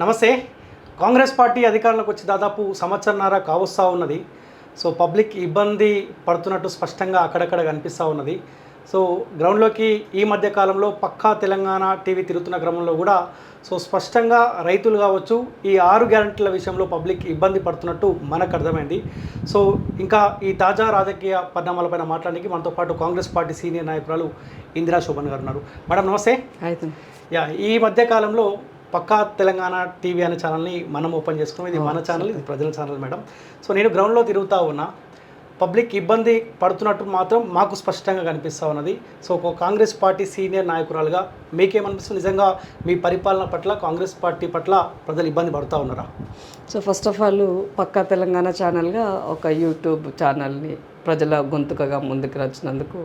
నమస్తే. కాంగ్రెస్ పార్టీ అధికారంలోకి వచ్చి దాదాపు సంవత్సరన్నర కావస్తా ఉన్నది. సో పబ్లిక్ ఇబ్బంది పడుతున్నట్టు స్పష్టంగా అక్కడక్కడ కనిపిస్తూ ఉన్నది. సో గ్రౌండ్లోకి ఈ మధ్య కాలంలో పక్కా తెలంగాణ టీవీ తిరుగుతున్న క్రమంలో కూడా సో స్పష్టంగా రైతులు కావచ్చు ఈ ఆరు గ్యారంటీల విషయంలో పబ్లిక్ ఇబ్బంది పడుతున్నట్టు మనకు అర్థమైంది. సో ఇంకా ఈ తాజా రాజకీయ పరిణామాలపైన మాట్లాడడానికి మనతో పాటు కాంగ్రెస్ పార్టీ సీనియర్ నాయకురాలు ఇందిరా శోభన్ గారు ఉన్నారు. మేడం నమస్తే. యా ఈ మధ్య కాలంలో పక్కా తెలంగాణ టీవీ అనే ఛానల్ని మనం ఓపెన్ చేసుకున్నాం. ఇది మన ఛానల్ ఇది ప్రజల ఛానల్ మేడం. సో నేను గ్రౌండ్లో తిరుగుతూ ఉన్నా. పబ్లిక్ ఇబ్బంది పడుతున్నట్టు మాత్రం మాకు స్పష్టంగా కనిపిస్తూ ఉన్నది. సో ఒక కాంగ్రెస్ పార్టీ సీనియర్ నాయకురాలుగా మీకేమనిపిస్తుంది? నిజంగా మీ పరిపాలన పట్ల కాంగ్రెస్ పార్టీ పట్ల ప్రజలు ఇబ్బంది పడుతూ ఉన్నారా? సో ఫస్ట్ ఆఫ్ ఆల్ పక్కా తెలంగాణ ఛానల్గా ఒక యూట్యూబ్ ఛానల్ని ప్రజల గొంతుకగా ముందుకు వచ్చినందుకు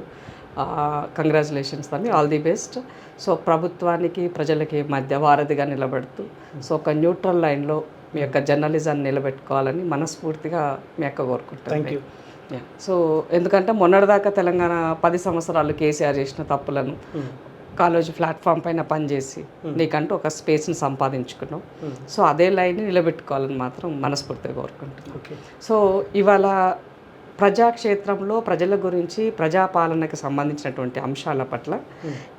కంగ్రాచులేషన్స్ అండి ఆల్ ది బెస్ట్ సో ప్రభుత్వానికి ప్రజలకి మధ్య వారధిగా నిలబడుతూ సో ఒక న్యూట్రల్ లైన్లో మీ యొక్క జర్నలిజాన్ని నిలబెట్టుకోవాలని మనస్ఫూర్తిగా మీ యొక్క కోరుకుంటాను. సో ఎందుకంటే మొన్నటిదాకా తెలంగాణ పది సంవత్సరాలు కేసీఆర్ చేసిన తప్పులను కాలేజ్ ప్లాట్ఫామ్ పైన పనిచేసి నీకంటూ ఒక స్పేస్ని సంపాదించుకున్నావు సో అదే లైన్ని నిలబెట్టుకోవాలని మాత్రం మనస్ఫూర్తిగా కోరుకుంటున్నాను ఓకే సో ఇవాళ ప్రజాక్షేత్రంలో ప్రజల గురించి ప్రజాపాలనకు సంబంధించినటువంటి అంశాల పట్ల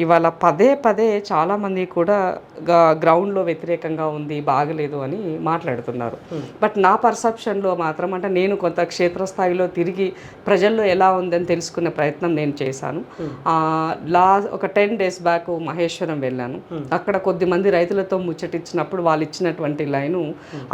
ఇవాళ పదే పదే చాలామంది కూడా గ్రౌండ్లో వ్యతిరేకంగా ఉంది బాగలేదు అని మాట్లాడుతున్నారు. బట్ నా పర్సెప్షన్లో మాత్రం అంటే నేను కొంత క్షేత్రస్థాయిలో తిరిగి ప్రజల్లో ఎలా ఉందని తెలుసుకునే ప్రయత్నం నేను చేశాను. లా ఒక టెన్ డేస్ బ్యాక్ మహేశ్వరం వెళ్ళాను. అక్కడ కొద్ది మంది రైతులతో ముచ్చటిచ్చినప్పుడు వాళ్ళు ఇచ్చినటువంటి లైను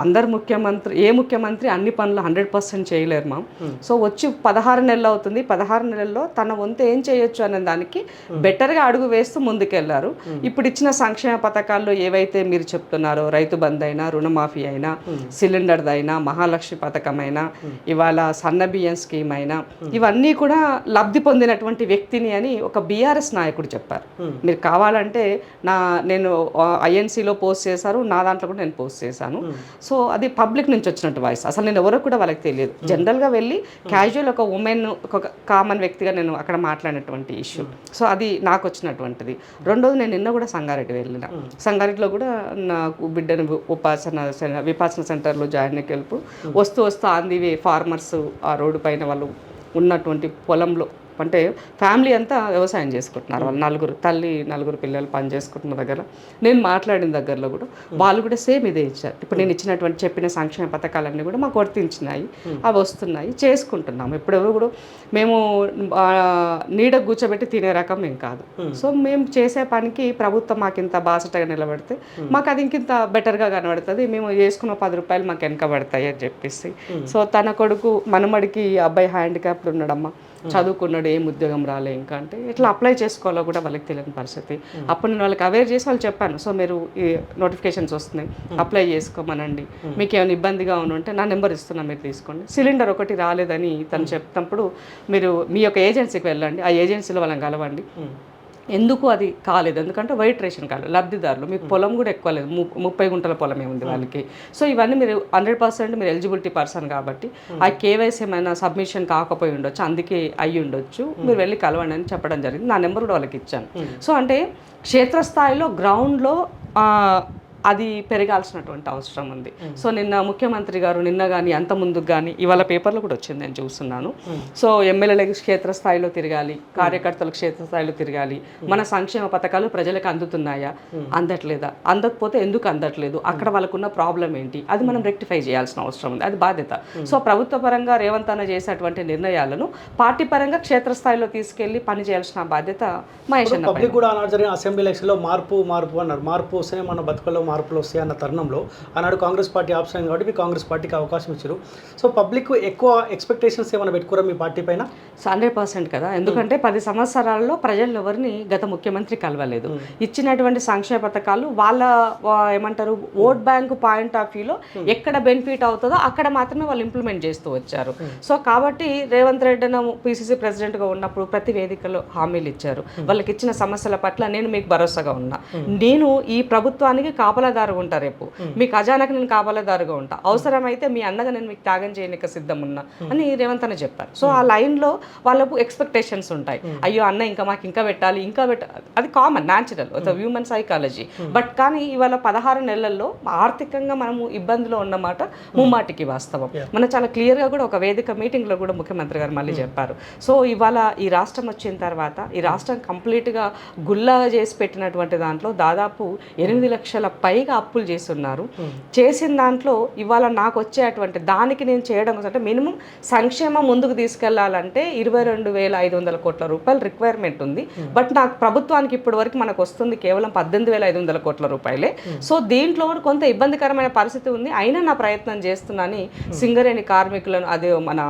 అందరు ముఖ్యమంత్రి ఏ ముఖ్యమంత్రి అన్ని పనులు హండ్రెడ్ పర్సెంట్ చేయలేరు మా సో వచ్చి పదహారు నెలలు అవుతుంది. పదహారు నెలల్లో తన వంతు ఏం చేయొచ్చు అనే దానికి బెటర్గా అడుగు వేస్తూ ముందుకెళ్ళారు. ఇప్పుడు ఇచ్చిన సంక్షేమ పథకాల్లో ఏవైతే మీరు చెప్తున్నారో రైతు బంద్ అయినా రుణమాఫీ అయినా సిలిండర్ అయినా మహాలక్ష్మి పథకం అయినా ఇవాళ సన్న బియ్యం స్కీమ్ అయినా ఇవన్నీ కూడా లబ్ధి పొందినటువంటి వ్యక్తిని అని ఒక బీఆర్ఎస్ నాయకుడు చెప్పారు. మీరు కావాలంటే నా నేను ఐఎన్సీలో పోస్ట్ చేశారు నా దాంట్లో కూడా నేను పోస్ట్ చేశాను. సో అది పబ్లిక్ నుంచి వచ్చినట్టు వాయిస్. అసలు నేను ఎవరో కూడా వాళ్ళకి తెలియదు. జనరల్గా వెళ్ళి క్యాజువల్ ఒక ఉమెన్ ఒక కామన్ వ్యక్తిగా నేను అక్కడ మాట్లాడినటువంటి ఇష్యూ సో అది నాకు వచ్చినటువంటిది రెండోది నేను నిన్న కూడా సంగారెడ్డి వెళ్ళిన. సంగారెడ్డిలో కూడా నాకు బిడ్డను ఉపాసన విపాసన సెంటర్లో జాయిన్ అయ్యేపు వస్తూ వస్తూ ఆన్ ది వే ఫార్మర్స్ ఆ రోడ్డు పైన వాళ్ళు ఉన్నటువంటి పొలంలో అంటే ఫ్యామిలీ అంతా వ్యవసాయం చేసుకుంటున్నారు. వాళ్ళు నలుగురు తల్లి నలుగురు పిల్లలు పని చేసుకుంటున్న దగ్గర. నేను మాట్లాడిన దగ్గరలో కూడా వాళ్ళు కూడా సేమ్ ఇదే ఇచ్చారు. ఇప్పుడు నేను ఇచ్చినటువంటి చెప్పిన సంక్షేమ పథకాలన్నీ కూడా మాకు వర్తించినాయి అవి వస్తున్నాయి చేసుకుంటున్నాము. ఇప్పుడు ఎవరు కూడా మేము నీడ కూర్చోబెట్టి తినే రకం మేము కాదు. సో మేము చేసే పనికి ప్రభుత్వం మాకు ఇంత బాసటగా నిలబడితే మాకు అది ఇంకింత బెటర్గా కనబడుతుంది. మేము చేసుకున్న పది రూపాయలు మాకు వెనకబడతాయి అని చెప్పేసి. సో తన కొడుకు మనమడికి ఈ అబ్బాయి హ్యాండిక్యాప్డ్ ఉన్నాడమ్మా. చదువుకున్నాడు ఏం ఉద్యోగం రాలే ఇంకా అంటే ఇట్లా అప్లై చేసుకోవాలో కూడా వాళ్ళకి తెలియని పరిస్థితి. అప్పుడు నేను వాళ్ళకి అవేర్ చేసి వాళ్ళు చెప్పాను సో మీరు ఈ నోటిఫికేషన్స్ వస్తున్నాయి అప్లై చేసుకోమనండి. మీకు ఏమైనా ఇబ్బందిగా ఉంటే నా నెంబర్ ఇస్తున్నా మీరు తీసుకోండి. సిలిండర్ ఒకటి రాలేదని తను చెప్తున్నప్పుడు మీరు మీ యొక్క ఏజెన్సీకి వెళ్ళండి ఆ ఏజెన్సీలో వాళ్ళని కలవండి. ఎందుకు అది కాలేదు? ఎందుకంటే వైట్ రేషన్ కాలేదు లబ్ధిదారులు మీకు పొలం కూడా ఎక్కువ లేదు. ముప్పై గుంటల పొలమే ఉంది వాళ్ళకి. సో ఇవన్నీ మీరు హండ్రెడ్ పర్సెంట్ మీరు ఎలిజిబిలిటీ పర్సన్ కాబట్టి ఆ కేవైసీ ఏమైనా సబ్మిషన్ కాకపోయి ఉండొచ్చు అందుకే అయ్యి ఉండొచ్చు మీరు వెళ్ళి కలవండి అని చెప్పడం జరిగింది. నా నెంబర్ కూడా వాళ్ళకి ఇచ్చాను. సో అంటే క్షేత్రస్థాయిలో గ్రౌండ్లో అది పెరగాల్సినటువంటి అవసరం ఉంది. సో నిన్న ముఖ్యమంత్రి గారు నిన్న కానీ అంత ముందుకు కానీ ఇవాళ పేపర్లో కూడా వచ్చింది నేను చూస్తున్నాను. సో ఎమ్మెల్యేలకు క్షేత్రస్థాయిలో తిరగాలి కార్యకర్తలు క్షేత్రస్థాయిలో తిరగాలి. మన సంక్షేమ పథకాలు ప్రజలకు అందుతున్నాయా? అందట్లేదా? అందకపోతే ఎందుకు అందట్లేదు? అక్కడ వాళ్ళకున్న ప్రాబ్లం ఏంటి? అది మనం రెక్టిఫై చేయాల్సిన అవసరం ఉంది. అది బాధ్యత. సో ప్రభుత్వ పరంగా రేవంత్ అన్న చేసేటువంటి నిర్ణయాలను పార్టీ పరంగా క్షేత్రస్థాయిలో తీసుకెళ్ళి పని చేయాల్సిన బాధ్యత మహేష్ పబ్లిక్ కూడా అసెంబ్లీ ఎలక్షన్లో మార్పు మార్పు అన్నారు. మార్పు వస్తేనే మన బతుకల్లో మార్పులు వస్తాయి అన్న తరుణంలో ఆనాడు కాంగ్రెస్ పార్టీ ఆప్షన్ కాబట్టి మీ కాంగ్రెస్ పార్టీకి అవకాశం ఇచ్చారు. సో పబ్లిక్ ఎక్కువ ఎక్స్పెక్టేషన్స్ ఏమైనా పెట్టుకోరా మీ పార్టీ పైన? హండ్రెడ్ పర్సెంట్ కదా. ఎందుకంటే పది సంవత్సరాల్లో ప్రజలు ఎవరిని గత ముఖ్యమంత్రి కలవలేదు. ఇచ్చినటువంటి సంక్షేమ పథకాలు వాళ్ళ ఏమంటారు ఓట్ బ్యాంక్ పాయింట్ ఆఫ్ వ్యూలో ఎక్కడ బెనిఫిట్ అవుతుందో అక్కడ మాత్రమే వాళ్ళు ఇంప్లిమెంట్ చేస్తూ వచ్చారు. సో కాబట్టి రేవంత్ రెడ్డి పిసిసి ప్రెసిడెంట్గా ఉన్నప్పుడు ప్రతి వేదికలో హామీలు ఇచ్చారు. వాళ్ళకి ఇచ్చిన సమస్యల పట్ల నేను మీకు భరోసాగా ఉన్నా. నేను ఈ ప్రభుత్వానికి కాపలా కాపలాదారుగా ఉంటా రేపు. మీ ఖజానాకి నేను కాపలాదారుగా ఉంటా. అవసరమైతే మీ అన్నగా నేను మీకు త్యాగం చేయనిక సిద్ధం ఉన్నా అని రేవంత్ అన్న చెప్పారు. సో ఆ లైన్లో వాళ్ళకు ఎక్స్పెక్టేషన్స్ ఉంటాయి. అయ్యో అన్న ఇంకా మాకు ఇంకా పెట్టాలి ఇంకా పెట్టాలి అది common natural human psychology but కానీ ఇవాళ పదహారు నెలల్లో ఆర్థికంగా మనము ఇబ్బందిలో ఉన్నమాట ముమ్మాటికి వాస్తవం. మన చాలా క్లియర్గా కూడా ఒక వేదిక మీటింగ్లో కూడా ముఖ్యమంత్రి గారు మళ్ళీ చెప్పారు. సో ఇవాళ ఈ రాష్ట్రం వచ్చిన తర్వాత ఈ రాష్ట్రం కంప్లీట్గా గుల్లాగా చేసి పెట్టినటువంటి దాంట్లో దాదాపు ఎనిమిది లక్షల పైగా అప్పులు చేస్తున్నారు. చేసిన దాంట్లో ఇవాళ నాకు వచ్చేటువంటి దానికి నేను చేయడం కోసం అంటే మినిమం సంక్షేమం ముందుకు తీసుకెళ్ళాలంటే ఇరవై రెండు వేల ఐదు వందల కోట్ల రూపాయలు రిక్వైర్మెంట్ ఉంది. బట్ నాకు ప్రభుత్వానికి ఇప్పటి వరకు మనకు వస్తుంది కేవలం పద్దెనిమిది వేల ఐదు వందల కోట్ల రూపాయలే. సో దీంట్లో కూడా కొంత ఇబ్బందికరమైన పరిస్థితి ఉంది. అయినా నా ప్రయత్నం చేస్తున్నాని సింగరేణి కార్మికులను అదే మన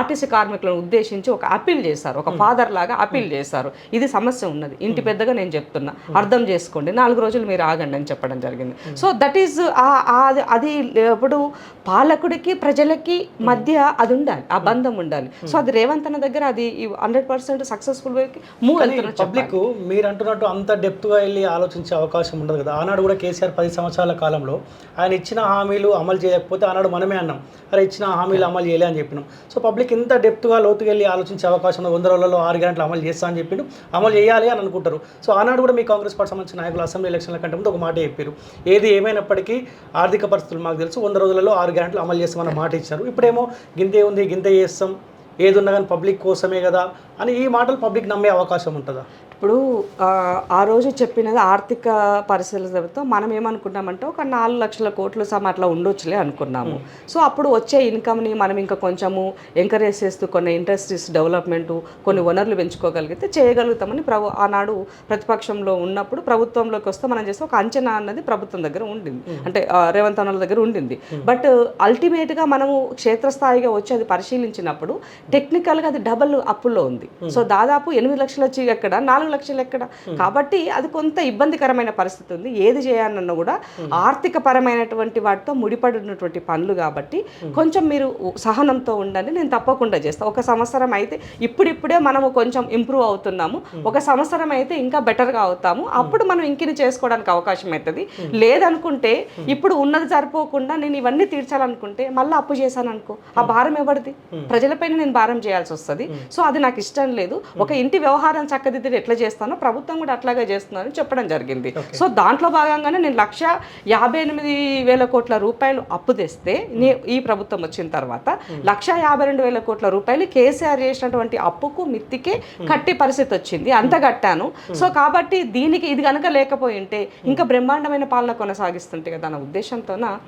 ఆర్టీసీ కార్మికులను ఉద్దేశించి ఒక అప్పీల్ చేశారు. ఒక ఫాదర్ లాగా అప్పీల్ చేశారు. ఇది సమస్య ఉన్నది. ఇంటి పెద్దగా నేను చెప్తున్నా. అర్థం చేసుకోండి. నాలుగు రోజులు మీరు ఆగండి అని చెప్పడం జరిగింది. సో దట్ ఈస్ అది ఇప్పుడు పాలకుడికి ప్రజలకి మధ్య అది ఉండాలి ఆ బంధం ఉండాలి. సో అది రేవంత్ అన్న దగ్గర అది హండ్రెడ్ పర్సెంట్ సక్సెస్ఫుల్ వేకి మూవ్ పబ్లిక్ మీరు అంటున్నట్టు అంత డెప్త్గా వెళ్ళి ఆలోచించే అవకాశం ఉండదు కదా. ఆనాడు కూడా కేసీఆర్ పది సంవత్సరాల కాలంలో ఆయన ఇచ్చిన హామీలు అమలు చేయకపోతే ఆనాడు మనమే అన్నాం. అరే ఇచ్చిన హామీలు అమలు చేయలే అని చెప్పినాం. సో పబ్లిక్ ఇంత డెప్త్గా లోతుగా వెళ్ళి ఆలోచించే అవకాశం ఉంది వంద రోజులలో ఆరు గంటలు అమలు చేస్తా అని చెప్పిండు అమలు చేయాలి అని అనుకుంటారు. సో ఆనాడు కూడా మీ కాంగ్రెస్ పార్టీ సంబంధించిన నాయకులు అసెంబ్లీ ఎలక్షన్ల కంటే ముందు ఒక మాట చెప్పారు ఏది ఏమైనప్పటికీ ఆర్థిక పరిస్థితులు మాకు తెలుసు. వంద రోజులలో ఆరు గంటలు అమలు చేస్తామన్న మాట ఇచ్చారు. ఇప్పుడేమో గింతే ఉంది గింత చేస్తాం. ఏది ఉన్నా కానీ పబ్లిక్ కోసమే కదా అని ఈ మాటలు పబ్లిక్ నమ్మే అవకాశం ఉంటుందా? ఇప్పుడు ఆ, రోజు చెప్పినది ఆర్థిక పరిస్థితులతో మనం ఏమనుకున్నామంటే ఒక నాలుగు లక్షల కోట్లు సమ అట్లా ఉండొచ్చులే అనుకున్నాము. సో అప్పుడు వచ్చే ఇన్కమ్ని మనం ఇంకా కొంచెము ఎంకరేజ్ చేస్తూ కొన్ని ఇండస్ట్రీస్ డెవలప్మెంట్ కొన్ని వనరులు పెంచుకోగలిగితే చేయగలుగుతామని ప్రభు ఆనాడు ప్రతిపక్షంలో ఉన్నప్పుడు ప్రభుత్వంలోకి వస్తే మనం చేస్తే ఒక అంచనా అన్నది ప్రభుత్వం దగ్గర ఉండింది. అంటే రేవంత్ అన్నల దగ్గర ఉండింది. బట్ అల్టిమేట్గా మనము క్షేత్రస్థాయిగా వచ్చి అది పరిశీలించినప్పుడు టెక్నికల్గా అది డబల్ అప్పుల్లో ఉంది. సో దాదాపు ఎనిమిది లక్షల వచ్చి ఎక్కడ నాలుగు లక్షలు ఎక్కడ? కాబట్టి అది కొంత ఇబ్బందికరమైన పరిస్థితి ఉంది. ఏది చేయాలన్నా కూడా ఆర్థిక పరమైనటువంటి వాటితో ముడిపడినటువంటి పనులు కాబట్టి కొంచెం మీరు సహనంతో ఉండండి. నేను తప్పకుండా చేస్తాను ఒక సంవత్సరం అయితే ఇప్పుడిప్పుడే మనము కొంచెం ఇంప్రూవ్ అవుతున్నాము. ఒక సంవత్సరం అయితే ఇంకా బెటర్గా అవుతాము. అప్పుడు మనం ఇంకిని చేసుకోవడానికి అవకాశం అవుతుంది లేదనుకుంటే ఇప్పుడు ఉన్నది సరిపోకుండా నేను ఇవన్నీ తీర్చాలనుకుంటే మళ్ళీ అప్పు చేశాను అనుకో ఆ భారం ఎవరిది? ప్రజలపైన నేను భారం చేయాల్సి వస్తుంది. సో అది నాకు ఇష్టం లేదు. ఒక ఇంటి వ్యవహారం చక్కదిద్దుడు ఎట్లా చేస్తానో ప్రభుత్వం కూడా అట్లాగే చేస్తున్నారని చెప్పడం జరిగింది. సో దాంట్లో భాగంగానే నేను లక్ష యాభై ఎనిమిది వేల కోట్ల రూపాయలు అప్పు తెస్తే నే- ఈ ప్రభుత్వం వచ్చిన తర్వాత లక్ష యాభై రెండు వేల కోట్ల రూపాయలు కేసీఆర్ చేసినటువంటి అప్పుకు మిత్తికే కట్టి పరిస్థితి వచ్చింది. అంత కట్టాను. సో కాబట్టి దీనికి ఇది కనుక లేకపోయి ఉంటే ఇంకా బ్రహ్మాండమైన పాలన కొనసాగిస్తుంటే కదా అన్న ఉద్దేశంతోన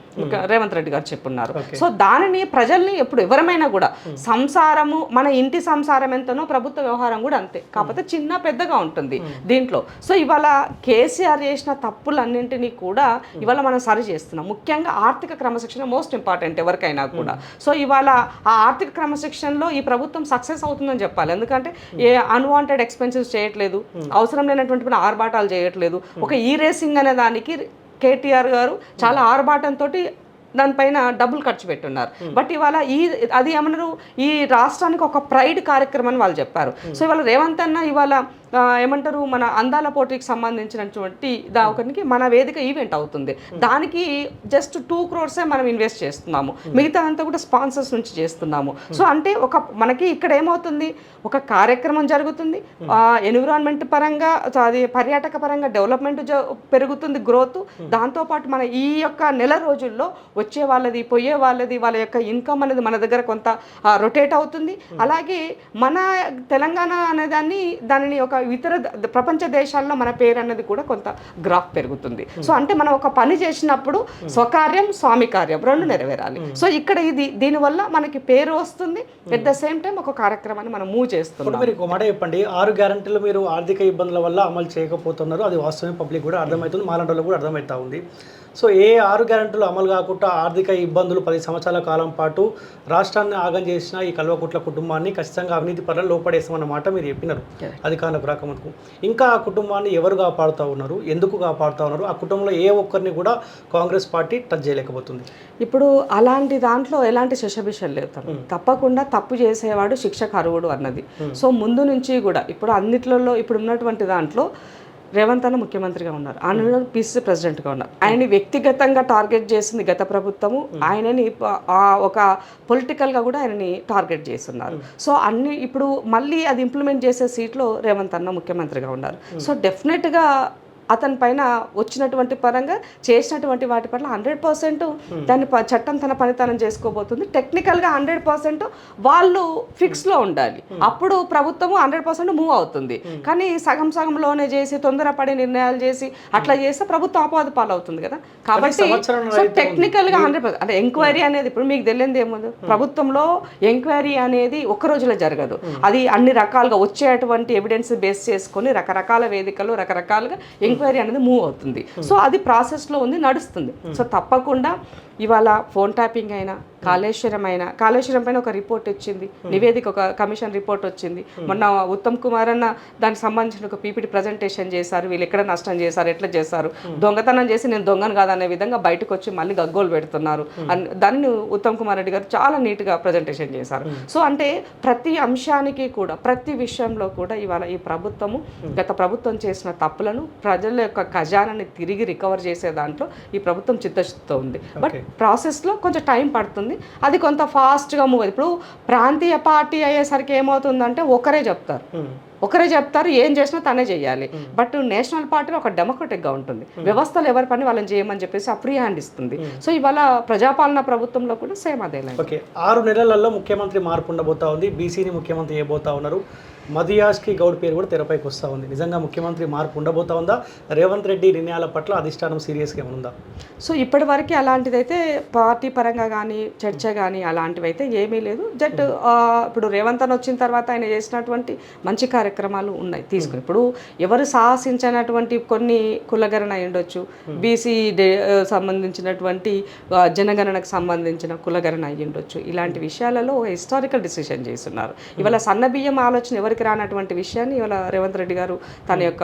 రేవంత్ రెడ్డి గారు చెప్పున్నారు. సో దానిని ప్రజల్ని ఎప్పుడు ఎవరమైనా కూడా సంసారము మన ఇంటి సంసారం ఎంతనో ప్రభుత్వ వ్యవహారం కూడా అంతే. కాకపోతే చిన్న పెద్దగా ఉంటుంది దీంట్లో. సో ఇవాళ కేసీఆర్ చేసిన తప్పులన్నింటినీ కూడా ఇవాళ మనం సరి చేస్తున్నాం. ముఖ్యంగా ఆర్థిక క్రమశిక్షణ మోస్ట్ ఇంపార్టెంట్ ఎవరికైనా కూడా. సో ఇవాళ ఆ ఆర్థిక క్రమశిక్షణలో ఈ ప్రభుత్వం సక్సెస్ అవుతుందని చెప్పాలి. ఎందుకంటే ఏ అన్వాంటెడ్ ఎక్స్పెన్సెస్ చేయట్లేదు అవసరం లేనటువంటి పని ఆర్భాటాలు చేయట్లేదు. ఒక ఈ రేసింగ్ అనే దానికి కేటీఆర్ గారు చాలా ఆర్భాటంతో దానిపైన డబ్బులు ఖర్చు పెట్టున్నారు. బట్ ఇవాళ ఈ అది ఏమన్నారు? ఈ రాష్ట్రానికి ఒక ప్రైడ్ కార్యక్రమం అని వాళ్ళు చెప్పారు. సో ఇవాళ రేవంత్ అన్న ఇవాళ ఏమంటారు మన అందాల పోటీకి సంబంధించినటువంటి దానికి మన వేదిక ఈవెంట్ అవుతుంది. దానికి జస్ట్ టూ క్రోర్సే మనం ఇన్వెస్ట్ చేస్తున్నాము. మిగతా అంతా కూడా స్పాన్సర్స్ నుంచి చేస్తున్నాము. సో అంటే ఒక మనకి ఇక్కడ ఏమవుతుంది? ఒక కార్యక్రమం జరుగుతుంది. ఎన్విరాన్మెంట్ పరంగా అది పర్యాటక పరంగా డెవలప్మెంట్ పెరుగుతుంది గ్రోత్ దాంతోపాటు మన ఈ యొక్క నెల రోజుల్లో వచ్చే వాళ్ళది పోయే వాళ్ళది వాళ్ళ యొక్క ఇన్కమ్ అనేది మన దగ్గర కొంత రొటేట్ అవుతుంది. అలాగే మన తెలంగాణ అనే దాన్ని దానిని ఒక ఇతర ప్రపంచ దేశాల్లో మన పేరు అన్నది కూడా కొంత గ్రాఫ్ పెరుగుతుంది. సో అంటే మనం ఒక పని చేసినప్పుడు స్వకార్యం స్వామి కార్యం రెండు నెరవేరాలి. సో ఇక్కడ ఇది దీనివల్ల మనకి పేరు వస్తుంది. ఎట్ ద సేమ్ టైం ఒక కార్యక్రమాన్ని మనం మూవ్ చేస్తున్నాం. మీరు మాట చెప్పండి. ఆరు గ్యారంటీలు మీరు ఆర్థిక ఇబ్బందుల వల్ల అమలు చేయకపోతున్నారు. అది వాస్తవమే పబ్లిక్ కూడా అర్థమవుతుంది. మాలాంటి కూడా అర్థమవుతా ఉంది. సో ఏ ఆరు గ్యారంటీలు అమలు కాకుండా ఆర్థిక ఇబ్బందులు పది సంవత్సరాల కాలం పాటు రాష్ట్రాన్ని ఆగం చేసిన ఈ కల్వకుట్ల కుటుంబాన్ని ఖచ్చితంగా అవినీతి పనులు లోపడేస్తామన్న మాట మీరు చెప్పినారు. అధికారులకు రాకముందుకు. ఇంకా ఆ కుటుంబాన్ని ఎవరు కాపాడుతూ ఉన్నారు? ఎందుకు కాపాడుతూ ఉన్నారు? ఆ కుటుంబంలో ఏ ఒక్కరిని కూడా కాంగ్రెస్ పార్టీ టచ్ చేయలేకపోతుంది. ఇప్పుడు అలాంటి దాంట్లో ఎలాంటి శశభిషలు లేవు తను. తప్పకుండా తప్పు చేసేవాడు శిక్షకు అర్హుడు అన్నది. సో ముందు నుంచి కూడా ఇప్పుడు అన్నిట్లలో ఇప్పుడు ఉన్నటువంటి దాంట్లో రేవంత్ అన్న ముఖ్యమంత్రిగా ఉన్నారు. ఆయన పిసిసి ప్రెసిడెంట్గా ఉన్నారు. ఆయన్ని వ్యక్తిగతంగా టార్గెట్ చేసింది గత ప్రభుత్వము. ఆయనని ఒక పొలిటికల్గా కూడా ఆయనని టార్గెట్ చేస్తున్నారు. సో అన్ని ఇప్పుడు మళ్ళీ అది ఇంప్లిమెంట్ చేసే సీట్లో రేవంత్ అన్న ముఖ్యమంత్రిగా ఉన్నారు. సో డెఫినెట్గా అతని పైన వచ్చినటువంటి పరంగా చేసినటువంటి వాటి పట్ల హండ్రెడ్ పర్సెంట్ దాన్ని ప- చట్టం తన పనితనం చేసుకోబోతుంది. టెక్నికల్గా హండ్రెడ్ పర్సెంట్ వాళ్ళు ఫిక్స్లో ఉండాలి. అప్పుడు ప్రభుత్వం హండ్రెడ్ పర్సెంట్ మూవ్ అవుతుంది. కానీ సగం సగంలోనే చేసి తొందరపడి నిర్ణయాలు చేసి అట్లా చేస్తే ప్రభుత్వం అపాధ పాలవుతుంది కదా. కాబట్టి సో టెక్నికల్గా హండ్రెడ్ పర్సెంట్ అంటే ఎంక్వైరీ అనేది ఇప్పుడు మీకు తెలియదు ఏముంది ప్రభుత్వంలో ఎంక్వైరీ అనేది ఒక్క రోజులో జరగదు. అది అన్ని రకాలుగా వచ్చేటువంటి ఎవిడెన్స్ బేస్ చేసుకొని రకరకాల వేదికలు రకరకాలుగా ఎంక్వైరీ అనేది మూవ్ అవుతుంది. సో అది ప్రాసెస్లో ఉంది నడుస్తుంది. సో తప్పకుండా ఇవాళ ఫోన్ ట్యాపింగ్ అయినా కాళేశ్వరం అయినా కాళేశ్వరం పైన ఒక రిపోర్ట్ వచ్చింది. నివేదిక ఒక కమిషన్ రిపోర్ట్ వచ్చింది. మొన్న ఉత్తమ్ కుమార్ అన్న దానికి సంబంధించిన ఒక పీపీటీ ప్రజెంటేషన్ చేశారు. వీళ్ళు ఎక్కడ నష్టం చేశారు ఎట్లా చేశారు? దొంగతనం చేసి నేను దొంగను కాదనే విధంగా బయటకు వచ్చి మళ్ళీ గగ్గోలు పెడుతున్నారు. అన్- దాన్ని ఉత్తమ్ కుమార్ రెడ్డి గారు చాలా నీట్గా ప్రజెంటేషన్ చేశారు. సో అంటే ప్రతి అంశానికి కూడా ప్రతి విషయంలో కూడా ఇవాళ ఈ ప్రభుత్వము గత ప్రభుత్వం చేసిన తప్పులను ప్రజల యొక్క ఖజానాన్ని తిరిగి రికవర్ చేసే దాంట్లో ఈ ప్రభుత్వం చిత్తశుద్ధితో ఉంది. బట్ ప్రాసెస్లో కొంచెం టైం పడుతుంది. అది కొంత ఫాస్ట్గా మూవ్ ఇప్పుడు ప్రాంతీయ పార్టీ అయ్యేసరికి ఏమవుతుందంటే ఒకరే చెప్తారు. ఒకరే చెప్తారు ఏం చేసినా తనే చేయాలి బట్ నేషనల్ పార్టీలో ఒక డెమోక్రటిక్గా ఉంటుంది. వ్యవస్థలు ఎవరి పని వాళ్ళని చేయమని చెప్పేసి ఆ ఫ్రీ హ్యాండ్ ఇస్తుంది సో ఇవాళ ప్రజాపాలన ప్రభుత్వంలో కూడా సేమ్ అదే ఓకే. ఆరు నెలలలో ముఖ్యమంత్రి మార్పు ఉండబోతా ఉంది. బీసీని ముఖ్యమంత్రి చేయబోతా ఉన్నారు. మదియాష్కి గౌడ్ పేరు కూడా తెరపైకి వస్తూ ఉంది. నిజంగా ముఖ్యమంత్రి మార్పు ఉండబోతా ఉందా? రేవంత్ రెడ్డి నిర్ణయాల పట్ల అధిష్టానం సీరియస్గా ఉందా సో ఇప్పటి వరకు అలాంటిదైతే పార్టీ పరంగా కానీ చర్చ కానీ అలాంటివి అయితే ఏమీ లేదు. జట్ ఇప్పుడు రేవంత్ అని వచ్చిన తర్వాత ఆయన చేసినటువంటి మంచి కార్యక్రమాలు ఉన్నాయి. తీసుకుని ఇప్పుడు ఎవరు సాహసించినటువంటి కొన్ని కులగణన అయి ఉండొచ్చు. బీసీ డే సంబంధించినటువంటి జనగణనకు సంబంధించిన కులగణన అయి ఉండొచ్చు. ఇలాంటి విషయాలలో ఒక హిస్టారికల్ డిసిషన్ చేస్తున్నారు. ఇవాళ సన్న బియ్యం ఆలోచన ఎవరికి రానటువంటి విషయాన్ని ఇవాళ రేవంత్ రెడ్డి గారు తన యొక్క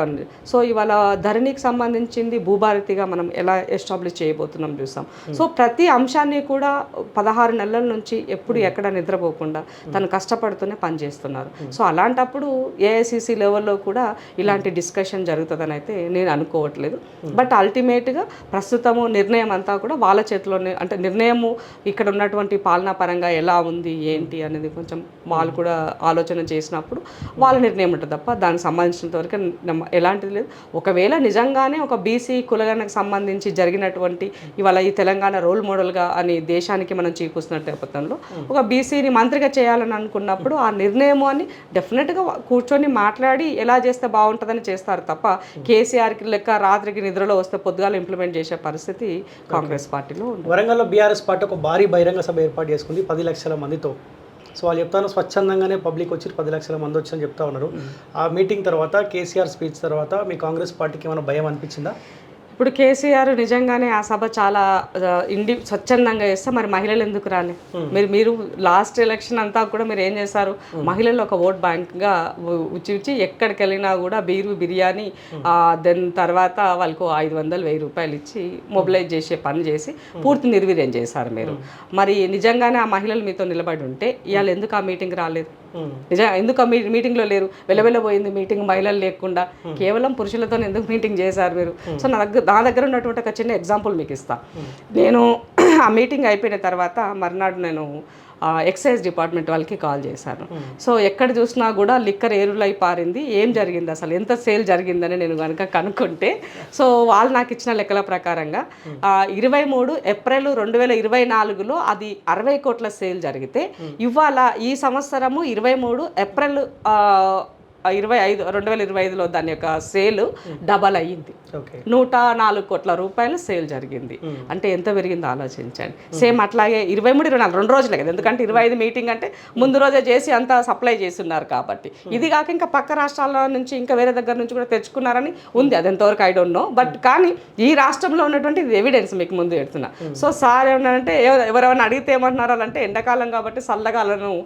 సో ఇవాళ ధరణికి సంబంధించింది భూభారతిగా మనం ఎలా ఎస్టాబ్లిష్ చేయబోతున్నాం చూసాం. సో ప్రతి అంశాన్ని కూడా పదహారు నెలల నుంచి ఎప్పుడు ఎక్కడ నిద్రపోకుండా తను కష్టపడుతూనే పనిచేస్తున్నారు. సో అలాంటప్పుడు ఏఐసిసి లెవెల్లో కూడా ఇలాంటి డిస్కషన్ జరుగుతుందని అయితే నేను అనుకోవట్లేదు. బట్ అల్టిమేట్గా ప్రస్తుతము నిర్ణయం అంతా కూడా వాళ్ళ చేతిలోనే అంటే నిర్ణయము ఇక్కడ ఉన్నటువంటి పాలనా పరంగా ఎలా ఉంది ఏంటి అనేది కొంచెం వాళ్ళు కూడా ఆలోచన చేసినప్పుడు వాళ్ళ నిర్ణయం ఉంటుంది తప్ప దానికి సంబంధించినంత వరకు నమ్మ- ఎలాంటిది లేదు. ఒకవేళ నిజంగానే ఒక బీసీ కులగణకు సంబంధించి జరిగినటువంటి ఇవాళ ఈ తెలంగాణ రోల్ మోడల్గా అని దేశానికి మనం చీకూస్తున్న నేపథ్యంలో ఒక బీసీని మంత్రిగా చేయాలని అనుకున్నప్పుడు ఆ నిర్ణయము అని డెఫినెట్గా కూర్చొని మాట్లాడి ఎలా చేస్తే బాగుంటుందని చేస్తారు తప్ప కేసీఆర్కి లెక్క రాత్రికి నిద్రలో వస్తే పొద్దుగాల ఇంప్లిమెంట్ చేసే పరిస్థితి కాంగ్రెస్ పార్టీలో ఉంది వరంగల్లో బీఆర్ఎస్ పార్టీ ఒక భారీ బహిరంగ సభ ఏర్పాటు చేసుకుంది. పది లక్షల మందితో సో వాళ్ళు చెప్తాను స్వచ్ఛందంగానే పబ్లిక్ వచ్చి పది లక్షల మంది వచ్చని చెప్తా ఉన్నారు. ఆ మీటింగ్ తర్వాత కేసీఆర్ స్పీచ్ తర్వాత మీ కాంగ్రెస్ పార్టీకి ఏమైనా భయం అనిపించిందా? ఇప్పుడు కేసీఆర్ నిజంగానే ఆ సభ చాలా ఇండి స్వచ్ఛందంగా చేస్తే మరి మహిళలు ఎందుకు రాలే మీరు మీరు లాస్ట్ ఎలక్షన్ అంతా కూడా మీరు ఏం చేశారు? మహిళలు ఒక ఓట్ బ్యాంక్గా ఉచి ఉచి ఎక్కడికి వెళ్ళినా కూడా బీరు బిర్యానీ దెన్ తర్వాత వాళ్ళకు ఐదు వందలు వెయ్యి రూపాయలు ఇచ్చి మొబిలైజ్ చేసే పని చేసి పూర్తి నిర్వీర్యం చేశారు మీరు. మరి నిజంగానే ఆ మహిళలు మీతో నిలబడి ఉంటే ఇవాళ ఎందుకు ఆ మీటింగ్ రాలేదు? నిజం ఎందుకు మీటింగ్లో లేరు? వెలవెలబోయింది మీటింగ్ మహిళలు లేకుండా. కేవలం పురుషులతో ఎందుకు మీటింగ్ చేశారు మీరు? సో నా దగ్గర నా దగ్గర ఉన్నటువంటి ఒక చిన్న ఎగ్జాంపుల్ మీకు ఇస్తా. నేను ఆ మీటింగ్ అయిపోయిన తర్వాత మర్నాడు నేను ఎక్సైజ్ డిపార్ట్మెంట్ వాళ్ళకి కాల్ చేశాను. సో ఎక్కడ చూసినా కూడా లిక్కర్ ఏరులై పారింది. ఏం జరిగింది అసలు? ఎంత సేల్ జరిగిందని నేను కనుక కనుక్కుంటే సో వాళ్ళు నాకు ఇచ్చిన లెక్కల ప్రకారంగా ఇరవై మూడు ఏప్రిల్ రెండు వేల ఇరవై నాలుగులో అది అరవై కోట్ల సేల్ జరిగితే ఇవాళ ఈ సంవత్సరము ఇరవై మూడు ఏప్రిల్ ఇరవై ఐదు రెండు వేల ఇరవై ఐదులో దాని యొక్క సేల్ డబల్ అయ్యింది. నూట నాలుగు కోట్ల రూపాయలు సేల్ జరిగింది. అంటే ఎంత పెరిగిందో ఆలోచించండి. సేమ్ అట్లాగే ఇరవై మూడు ఇరవై నాలుగు రెండు రోజులే కదా. ఎందుకంటే ఇరవై ఐదు మీటింగ్ అంటే ముందు రోజే చేసి అంతా సప్లై చేస్తున్నారు కాబట్టి. ఇది కాక ఇంకా పక్క రాష్ట్రాల నుంచి ఇంకా వేరే దగ్గర నుంచి కూడా తెచ్చుకున్నారని ఉంది. అది ఎంతవరకు ఐ డోంట్ నో. బట్ కానీ ఈ రాష్ట్రంలో ఉన్నటువంటి ఎవిడెన్స్ మీకు ముందు పెడుతున్నా. సో సార్ ఏమన్నారంటే ఎవ- ఎవరెవరిని అడిగితే ఏమంటున్నారు అంటే ఎండాకాలం కాబట్టి చల్లగాలను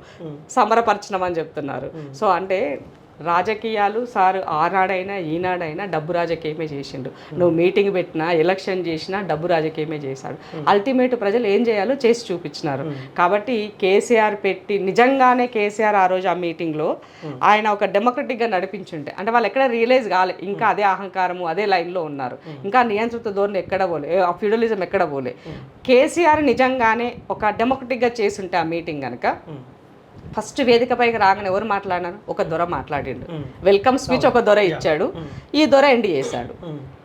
సంబరపరచినామని చెప్తున్నారు. సో అంటే రాజకీయాలు సార్ ఆనాడైనా ఈనాడైనా డబ్బు రాజకీయమే చేసిండు. నువ్వు మీటింగ్ పెట్టినా ఎలక్షన్ చేసినా డబ్బు రాజకీయమే చేశాడు. అల్టిమేట్ ప్రజలు ఏం చేయాలో చేసి చూపించినారు. కాబట్టి కేసీఆర్ పెట్టి నిజంగానే కేసీఆర్ ఆ రోజు ఆ మీటింగ్లో ఆయన ఒక డెమోక్రటిక్గా నడిపించుంటే అంటే వాళ్ళు ఎక్కడ రియలైజ్ కాలే ఇంకా అదే అహంకారము అదే లైన్లో ఉన్నారు. ఇంకా నియంత్రిత ధోరణి ఎక్కడ పోలే ఆ ఫ్యూడలిజం ఎక్కడ పోలే. కేసీఆర్ నిజంగానే ఒక డెమోక్రటిక్గా ఉంటే ఆ మీటింగ్ కనుక ఫస్ట్ వేదికపైకి రాగానే ఎవరు మాట్లాడినారు? ఒక దొర మాట్లాడిండు. వెల్కమ్ స్పీచ్ ఒక దొర ఇచ్చాడు. ఈ దొర ఎండ్ చేశాడు.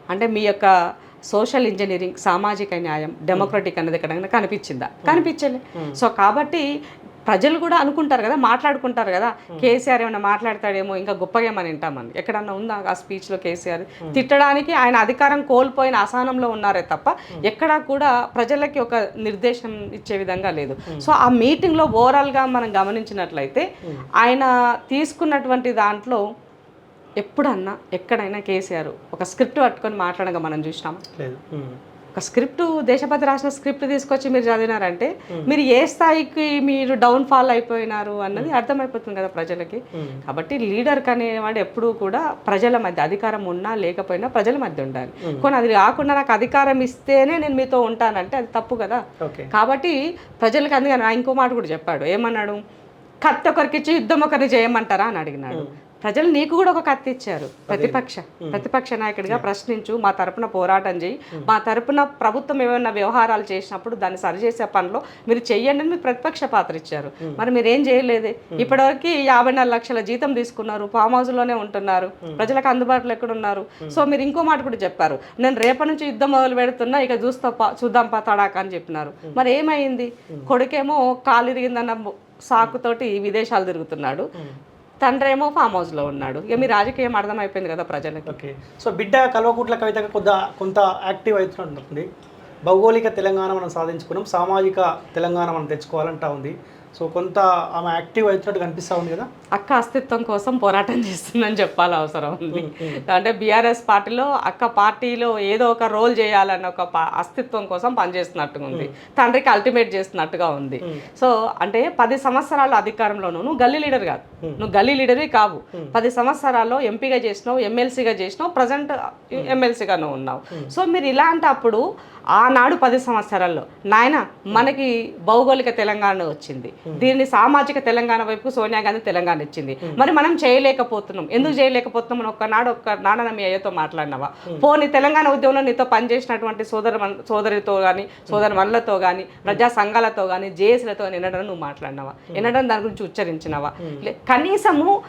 అంటే మీ యొక్క సోషల్ ఇంజనీరింగ్ సామాజిక న్యాయం డెమోక్రటిక్ అనేది ఎక్కడైనా కనిపించిందా? కనిపించలే. సో కాబట్టి ప్రజలు కూడా అనుకుంటారు కదా మాట్లాడుకుంటారు కదా కేసీఆర్ ఏమైనా మాట్లాడతాడేమో ఇంకా గొప్పగా ఏమని వింటామని ఎక్కడన్నా ఉందా ఆ స్పీచ్లో కేసీఆర్? తిట్టడానికి ఆయన అధికారం కోల్పోయిన అసహనంలో ఉన్నారే తప్ప ఎక్కడా కూడా ప్రజలకి ఒక నిర్దేశం ఇచ్చే విధంగా లేదు. సో ఆ మీటింగ్లో ఓవరాల్గా మనం గమనించినట్లయితే ఆయన తీసుకున్నటువంటి దాంట్లో ఎప్పుడన్నా ఎక్కడైనా కేసీఆర్ ఒక స్క్రిప్ట్ పట్టుకొని మాట్లాడగా మనం చూసినామా? లేదు. ఒక స్క్రిప్ట్ దేశపతి రాసిన స్క్రిప్ట్ తీసుకొచ్చి మీరు చదివినారంటే మీరు ఏ స్థాయికి మీరు డౌన్ ఫాల్ అయిపోయినారు అన్నది అర్థమైపోతుంది కదా ప్రజలకి. కాబట్టి లీడర్ అనేవాడు ఎప్పుడూ కూడా ప్రజల మధ్య అధికారం ఉన్నా లేకపోయినా ప్రజల మధ్య ఉండాలి. కొన్ని అది కాకుండా నాకు అధికారం ఇస్తేనే నేను మీతో ఉంటానంటే అది తప్పు కదా. ఓకే. కాబట్టి ప్రజలకు అందుకని ఇంకో మాట కూడా చెప్పాడు. ఏమన్నాడు? కత్తి ఒకరికి ఇచ్చి యుద్ధం ఒకరిని చేయమంటారా అని అడిగినాడు. ప్రజలు నీకు కూడా ఒక కత్తి ఇచ్చారు. ప్రతిపక్ష ప్రతిపక్ష నాయకుడిగా ప్రశ్నించు మా తరపున పోరాటం చేయి. మా తరపున ప్రభుత్వం ఏమైనా వ్యవహారాలు చేసినప్పుడు దాన్ని సరిచేసే పనిలో మీరు చెయ్యండి అని మీరు ప్రతిపక్ష పాత్ర ఇచ్చారు. మరి మీరు ఏం చేయలేదే? ఇప్పటివరకు యాభై నాలుగు లక్షల జీతం తీసుకున్నారు ఫామ్ హౌస్లోనే ఉంటున్నారు ప్రజలకు అందుబాటులో ఎక్కడ ఉన్నారు? సో మీరు ఇంకో మాట కూడా చెప్పారు. నేను రేపటి నుంచి యుద్ధం మొదలు పెడుతున్నా ఇక చూస్తా చూద్దాం పా తడాక అని చెప్పినారు. మరి ఏమైంది? కొడుకేమో కాలు ఇరిగిందన్న సాకుతోటి విదేశాలు తిరుగుతున్నాడు. తండ్రి ఏమో ఫామ్ హౌస్లో ఉన్నాడు. ఇక మీ రాజకీయం అర్థమైపోయింది కదా ప్రజలకి. ఓకే. సో బిడ్డ కల్వకుట్ల కవిత కొంత కొంత యాక్టివ్ అవుతున్నట్టుంది భౌగోళిక తెలంగాణ మనం సాధించుకున్నాం. సామాజిక తెలంగాణ మనం తెచ్చుకోవాలంటా ఉంది. సో కొంత ఆమె యాక్టివ్ అవుతున్నట్టు కనిపిస్తూ ఉంది కదా. అక్క అస్తిత్వం కోసం పోరాటం చేస్తుందని చెప్పాలి అవసరం ఉంది. అంటే బీఆర్ఎస్ పార్టీలో అక్క పార్టీలో ఏదో ఒక రోల్ చేయాలన్న ఒక అస్తిత్వం కోసం పనిచేస్తున్నట్టుగా ఉంది. తండ్రికి అల్టిమేట్ చేస్తున్నట్టుగా ఉంది. సో అంటే పది సంవత్సరాల అధికారంలోనూ నువ్వు గల్లీ లీడర్ కాదు. నువ్వు గల్లీ లీడర్వి కావు. పది సంవత్సరాల్లో ఎంపీగా చేసినావు ఎమ్మెల్సీగా చేసినావు ప్రజెంట్ ఎమ్మెల్సీగా నువ్వు ఉన్నావు. సో మీరు ఇలాంటప్పుడు ఆనాడు పది సంవత్సరాల్లో నాయన మనకి భౌగోళిక తెలంగాణ వచ్చింది. దీన్ని సామాజిక తెలంగాణ వైపు సోనియా గాంధీ తెలంగాణ ఇచ్చింది. మరి మనం చేయలేకపోతున్నాం. ఎందుకు చేయలేకపోతున్నాం? అని ఒక్కనాడు ఒక్క నాన్న మీ అయ్యతో మాట్లాడినావా? పోనీ తెలంగాణ ఉద్యమంలో నీతో పనిచేసినటువంటి సోదరు సోదరితో కానీ సోదరు మనులతో కానీ ప్రజా సంఘాలతో కానీ జేఏసీలతో ఎన్నడూ నువ్వు మాట్లాడినావా? ఎన్నడూ దాని గురించి ఉచ్చరించినావా? లే- కనీసము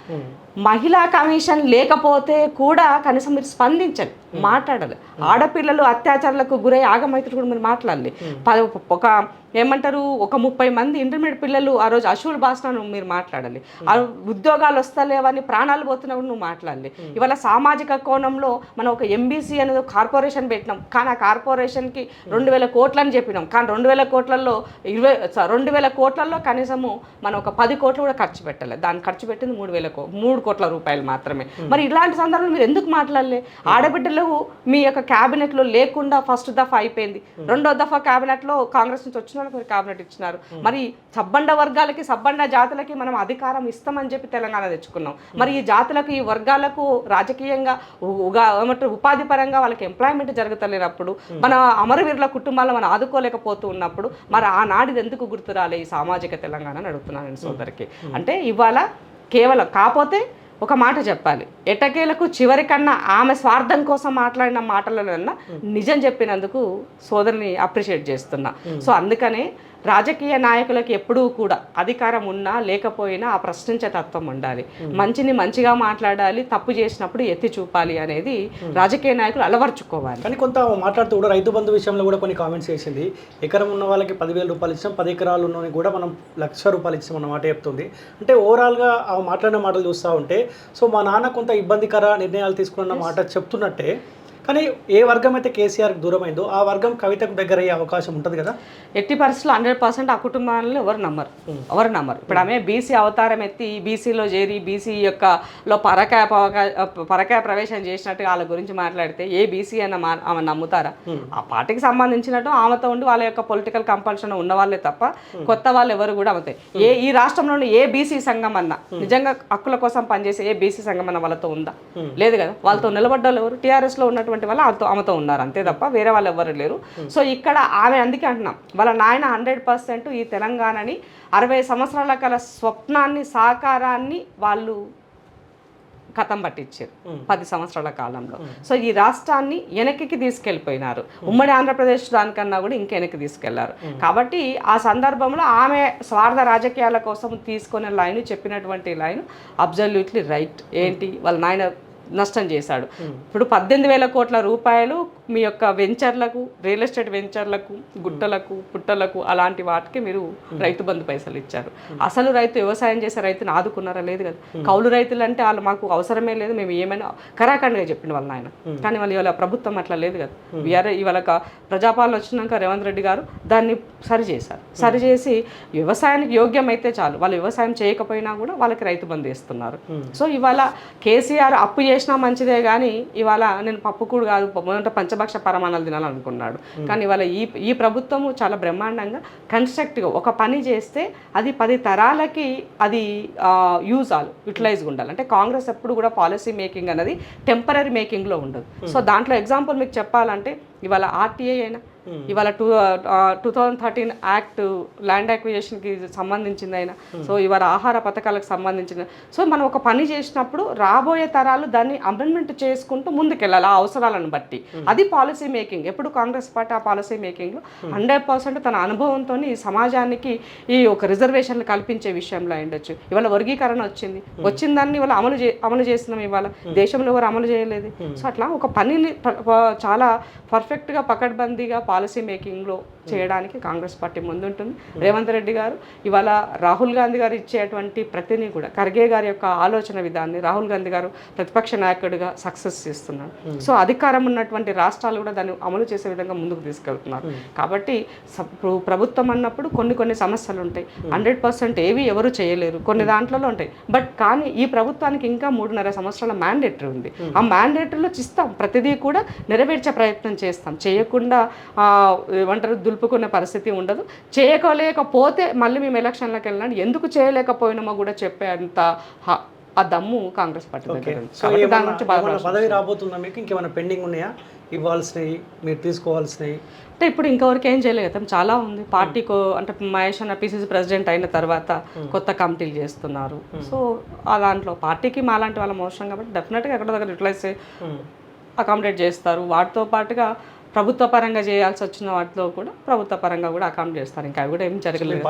మహిళా కమిషన్ లేకపోతే కూడా కనీసం మీరు స్పందించండి. మాట్లాడాలి. ఆడపిల్లలు అత్యాచారాలకు గురై ఆగమైతే కూడా మీరు మాట్లాడాలి. ఒక ఏమంటారు? ఒక ముప్పై మంది ఇంటర్మీడియట్ పిల్లలు ఆ రోజు అశువులు భాషను మీరు మాట్లాడాలి. ఆ ఉద్యోగాలు వస్తలేవని ప్రాణాలు పోతున్నప్పుడు నువ్వు మాట్లాడాలి. ఇవాళ సామాజిక కోణంలో మనం ఒక ఎంబీసీ అనేది కార్పొరేషన్ పెట్టినాం. కానీ ఆ కార్పొరేషన్కి రెండు వేల కోట్లని చెప్పినాం. కానీ రెండు వేల కోట్లలో ఇరవై రెండు వేల కోట్లలో కనీసము మనం ఒక పది కోట్లు కూడా ఖర్చు పెట్టాలి. దాన్ని ఖర్చు పెట్టింది మూడు వేల కో మూడు కోట్ల రూపాయలు మాత్రమే. మరి ఇలాంటి సందర్భంలో మీరు ఎందుకు మాట్లాడలే? ఆడబిడ్డలు మీ యొక్క క్యాబినెట్లో లేకుండా ఫస్ట్ దఫా అయిపోయింది. రెండో దఫా క్యాబినెట్లో కాంగ్రెస్ నుంచి వచ్చిన వాళ్ళకి మీరు క్యాబినెట్ ఇచ్చినారు. మరి సబ్బండ వర్గాలకి సబ్బండ జాతులకి మనం అధికారం ఇస్తామని చెప్పి తెలంగాణ తెచ్చుకున్నాం. మరి ఈ జాతులకు ఈ వర్గాలకు రాజకీయంగా ఉగా ఏమంటారు ఉపాధి పరంగా వాళ్ళకి ఎంప్లాయ్మెంట్ జరుగుతలేనప్పుడు మన అమరవీరుల కుటుంబాలను మనం ఆదుకోలేకపోతూ ఉన్నప్పుడు మరి ఆనాడిది ఎందుకు గుర్తు రాలే ఈ సామాజిక తెలంగాణ అని అడుగుతున్నాను నేను సోదరికి. అంటే ఇవాళ కేవలం కాకపోతే ఒక మాట చెప్పాలి. ఎటకేలకు చివరి కన్నా ఆమె స్వార్థం కోసం మాట్లాడిన మాటలన్నా నిజం చెప్పినందుకు సోదరిని అప్రిషియేట్ చేస్తున్నా. సో అందుకనే రాజకీయ నాయకులకు ఎప్పుడూ కూడా అధికారం ఉన్నా లేకపోయినా ఆ ప్రశ్నించే తత్వం ఉండాలి. మంచిని మంచిగా మాట్లాడాలి తప్పు చేసినప్పుడు ఎత్తి చూపాలి అనేది రాజకీయ నాయకులు అలవర్చుకోవాలి. కానీ కొంత మాట్లాడుతూ కూడా రైతు బంధు విషయంలో కూడా కొన్ని కామెంట్స్ చేసింది. ఎకరం ఉన్న వాళ్ళకి పదివేల రూపాయలు ఇచ్చాం పది ఎకరాలు ఉన్న కూడా మనం లక్ష రూపాయలు ఇచ్చాం అన్న మాట చెప్తుంది. అంటే ఓవరాల్గా ఆ మాట్లాడిన మాటలు చూస్తూ ఉంటే సో మా నాన్న కొంత ఇబ్బందికర నిర్ణయాలు తీసుకున్న మాట చెప్తున్నట్టే కానీ ఏ వర్గం అయితే కేసీఆర్కి దూరమైందో ఆ వర్గం కవితకు దగ్గర అయ్యే అవకాశం ఉంటుంది కదా? ఎట్టి పరిస్థితుల్లో హండ్రెడ్ పర్సెంట్ ఆ కుటుంబాలను ఎవరు నమ్మరు. ఎవరు నమ్మరు. ఇప్పుడు ఆమె బీసీ అవతారం ఎత్తి బీసీలో చేరి బీసీ యొక్క లో పరకాయ పరకాయ ప్రవేశం చేసినట్టు వాళ్ళ గురించి మాట్లాడితే ఏ బీసీ అన్న ఆమె నమ్ముతారా? ఆ పార్టీకి సంబంధించినట్టు ఆమెతో ఉండి వాళ్ళ యొక్క పొలిటికల్ కంపల్షన్ ఉన్న వాళ్ళే తప్ప కొత్త వాళ్ళు ఎవరు కూడా అవుతాయి ఏ ఈ రాష్ట్రంలోని ఏ బీసీ సంఘం అన్నా నిజంగా హక్కుల కోసం పనిచేసే ఏ బీసీ సంఘం అన్న వాళ్ళతో ఉందా? లేదు కదా? వాళ్ళతో నిలబడ్డ వాళ్ళు ఎవరు టీఆర్ఎస్లో ఉన్నటువంటి వాళ్ళు ఆమెతో ఆమెతో ఉన్నారు. అంతే తప్ప వేరే వాళ్ళు ఎవరు లేరు. సో ఇక్కడ ఆమె అందుకే అంటున్నాం. వాళ్ళ నాయన హండ్రెడ్ పర్సెంట్ ఈ తెలంగాణని అరవై సంవత్సరాల కల స్వప్నాన్ని సాకారాన్ని వాళ్ళు కథం పట్టించారు పది సంవత్సరాల కాలంలో. సో ఈ రాష్ట్రాన్ని వెనక్కి తీసుకెళ్ళిపోయినారు. ఉమ్మడి ఆంధ్రప్రదేశ్ దానికన్నా కూడా ఇంకా వెనక్కి తీసుకెళ్ళారు. కాబట్టి ఆ సందర్భంలో ఆమె స్వార్థ రాజకీయాల కోసం తీసుకునే లైన్ చెప్పినటువంటి లైన్ అబ్జల్యూట్లీ రైట్. ఏంటి? వాళ్ళ నాయన నష్టం చేశాడు. ఇప్పుడు పద్దెనిమిది వేల కోట్ల రూపాయలు మీ యొక్క వెంచర్లకు రియల్ ఎస్టేట్ వెంచర్లకు గుట్టలకు పుట్టలకు అలాంటి వాటికి మీరు రైతు బంధు పైసలు ఇచ్చారు. అసలు రైతు వ్యవసాయం చేసే రైతుని ఆదుకున్నారా? లేదు కదా. కౌలు రైతులు అంటే వాళ్ళు మాకు అవసరమే లేదు మేము ఏమైనా కరాఖండ్గా చెప్పిన వాళ్ళ ఆయన కానీ వాళ్ళు ఇవాళ ప్రభుత్వం అట్లా లేదు కదా. వీఆర్ ఇవాళ ప్రజాపాలన వచ్చినాక రేవంత్ రెడ్డి గారు దాన్ని సరి చేశారు. సరి చేసి వ్యవసాయానికి యోగ్యమైతే చాలు. వాళ్ళు వ్యవసాయం చేయకపోయినా కూడా వాళ్ళకి రైతు బంధు ఇస్తున్నారు సో ఇవాళ కేసీఆర్ అప్పు చేసినా మంచిదే కానీ ఇవాళ నేను పప్పు కూడా కాదు మొదట పంచభక్ష పరమాణాలు తినాలనుకున్నాడు. కానీ ఇవాళ ఈ ఈ ప్రభుత్వము చాలా బ్రహ్మాండంగా కన్స్ట్రక్ట్గా ఒక పని చేస్తే అది పది తరాలకి అది యూజ్ ఆలు యూటిలైజ్ ఉండాలి. అంటే కాంగ్రెస్ ఎప్పుడు కూడా పాలసీ మేకింగ్ అనేది టెంపరీ మేకింగ్లో ఉండదు. సో దాంట్లో ఎగ్జాంపుల్ మీకు చెప్పాలంటే ఇవాళ ఆర్టీఐ అయినా ఇవాళ two two thousand thirteen act land అక్విజిషన్కి సంబంధించింది అయినా. సో ఇవాళ ఆహార పథకాలకు సంబంధించిన సో మనం ఒక పని చేసినప్పుడు రాబోయే తరాలు దాన్ని అమెండ్మెంట్ చేసుకుంటూ ముందుకెళ్ళాలి ఆ అవసరాలను బట్టి. అది పాలసీ మేకింగ్ ఎప్పుడు కాంగ్రెస్ పార్టీ ఆ పాలసీ మేకింగ్లో హండ్రెడ్ పర్సెంట్ తన అనుభవంతో ఈ సమాజానికి ఈ ఒక రిజర్వేషన్లు కల్పించే విషయంలో ఉండొచ్చు ఇవాళ వర్గీకరణ వచ్చింది. వచ్చిన దాన్ని ఇవాళ అమలు చే అమలు చేస్తున్నాం ఇవాళ. దేశంలో ఎవరు అమలు చేయలేదు. సో అట్లా ఒక పనిని చాలా పర్ఫెక్ట్గా పకడ్బందీగా పాలసీ మేకింగ్లో చేయడానికి కాంగ్రెస్ పార్టీ ముందుంటుంది. రేవంత్ రెడ్డి గారు ఇవాళ రాహుల్ గాంధీ గారు ఇచ్చేటువంటి ప్రతిని కూడా ఖర్గే గారి యొక్క ఆలోచన విధాన్ని రాహుల్ గాంధీ గారు ప్రతిపక్ష నాయకుడిగా సక్సెస్ చేస్తున్నారు. సో అధికారం ఉన్నటువంటి రాష్ట్రాలు కూడా దాన్ని అమలు చేసే విధంగా ముందుకు తీసుకెళ్తున్నారు. కాబట్టి స- ఇప్పుడు ప్రభుత్వం అన్నప్పుడు కొన్ని కొన్ని సమస్యలు ఉంటాయి. హండ్రెడ్ పర్సెంట్ ఏవి ఎవరు చేయలేరు. కొన్ని దాంట్లలో ఉంటాయి. బట్ కానీ ఈ ప్రభుత్వానికి ఇంకా మూడున్నర సంవత్సరాల మ్యాండేటరీ ఉంది. ఆ మ్యాండేటరీలో ఇస్తాం. ప్రతిదీ కూడా నెరవేర్చే ప్రయత్నం చేస్తాం. చేయకుండా ఏమంటారు దులుపుకునే పరిస్థితి ఉండదు. చేయలేకపోతే మళ్ళీ మేము ఎలక్షన్లకు వెళ్ళినాడు ఎందుకు చేయలేకపోయినామో కూడా చెప్పే అంత ఆ దమ్ము కాంగ్రెస్ పార్టీ పదవి రాబోతుందా మీకు? ఇంకేమైనా పెండింగ్ ఉన్నాయా? ఇవ్వాల్సినవి మీరు తీసుకోవాల్సినవి? అంటే ఇప్పుడు ఇంకొకరికి ఏం చేయలేదు కదా. చాలా ఉంది. పార్టీకో అంటే మహేష్ అన్న పిసిసి ప్రెసిడెంట్ అయిన తర్వాత కొత్త కమిటీలు చేస్తున్నారు. సో ఆ దాంట్లో పార్టీకి మాలాంటి వాళ్ళ మోసం కాబట్టి డెఫినెట్గా ఎక్కడో దగ్గర యూటిలైజ్ అకామిడేట్ చేస్తారు. వాటితో పాటుగా ప్రభుత్వ పరంగా చేయాల్సి వచ్చిన వాటిలో కూడా ప్రభుత్వ పరంగా కూడా అకామిడేట్ చేస్తారు. ఇంకా అవి కూడా ఏం జరగలేదు.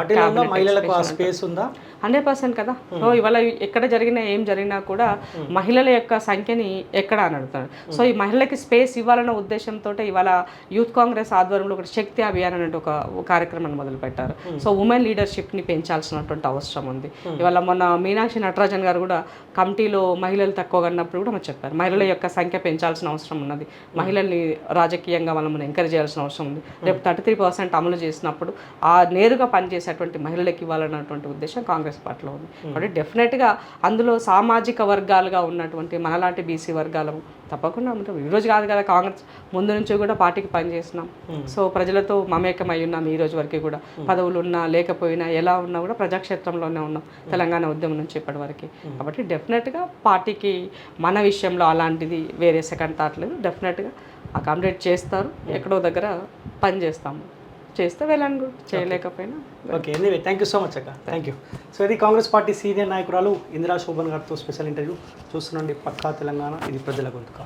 మహిళలకు స్పేస్ ఉందా? హండ్రెడ్ పర్సెంట్ కదా. సో ఇవాళ ఎక్కడ జరిగినా ఏం జరిగినా కూడా మహిళల యొక్క సంఖ్యని ఎక్కడ అని అడుగుతారు. సో ఈ మహిళలకి స్పేస్ ఇవ్వాలన్న ఉద్దేశంతో ఇవాళ యూత్ కాంగ్రెస్ ఆధ్వర్యంలో ఒక శక్తి అభియాన్ అనే ఒక కార్యక్రమాన్ని మొదలు పెట్టారు సో ఉమెన్ లీడర్షిప్ని పెంచాల్సినటువంటి అవసరం ఉంది. ఇవాళ మొన్న మీనాక్షి నటరాజన్ గారు కూడా కమిటీలో మహిళలు తక్కువగా ఉన్నప్పుడు కూడా మనం చెప్పారు. మహిళల యొక్క సంఖ్య పెంచాల్సిన అవసరం ఉన్నది. మహిళల్ని రాజకీయంగా మనం ఎంకరేజ్ చేయాల్సిన అవసరం ఉంది. రేపు థర్టీ త్రీ పర్సెంట్ అమలు చేసినప్పుడు ఆ నేరుగా పనిచేసేటువంటి మహిళలకు ఇవ్వాలన్నటువంటి ఉద్దేశం కాంగ్రెస్ పార్టీలో ఉంది. కాబట్టి డెఫినెట్గా అందులో సామాజిక వర్గాలుగా ఉన్నటువంటి మనలాంటి బీసీ వర్గాలు తప్పకుండా ఉంటాం ఈరోజు కాదు కదా కాంగ్రెస్ ముందు నుంచి కూడా పార్టీకి పనిచేస్తున్నాం. సో ప్రజలతో మమేకమై ఉన్నాం ఈ రోజు వరకు కూడా. పదవులు ఉన్నా లేకపోయినా ఎలా ఉన్నా కూడా ప్రజాక్షేత్రంలోనే ఉన్నాం తెలంగాణ ఉద్యమం నుంచి ఇప్పటి వరకు. కాబట్టి డెఫినెట్గా పార్టీకి మన విషయంలో అలాంటిది వేరే సెకండ్ థాట్ లేదు. డెఫినెట్గా అకామిడేట్ చేస్తారు. ఎక్కడో దగ్గర పని చేస్తాము. చేస్తే వెళ్ళండి చేయలేకపోయినా. Okay anyway thank you so much అక్క. థ్యాంక్ యూ సో ఇది కాంగ్రెస్ పార్టీ సీనియర్ నాయకురాలు ఇందిరా శోభన్ గారితో స్పెషల్ ఇంటర్వ్యూ చూస్తుండండి పక్కా తెలంగాణ. ఇది ప్రజల గొంతుక.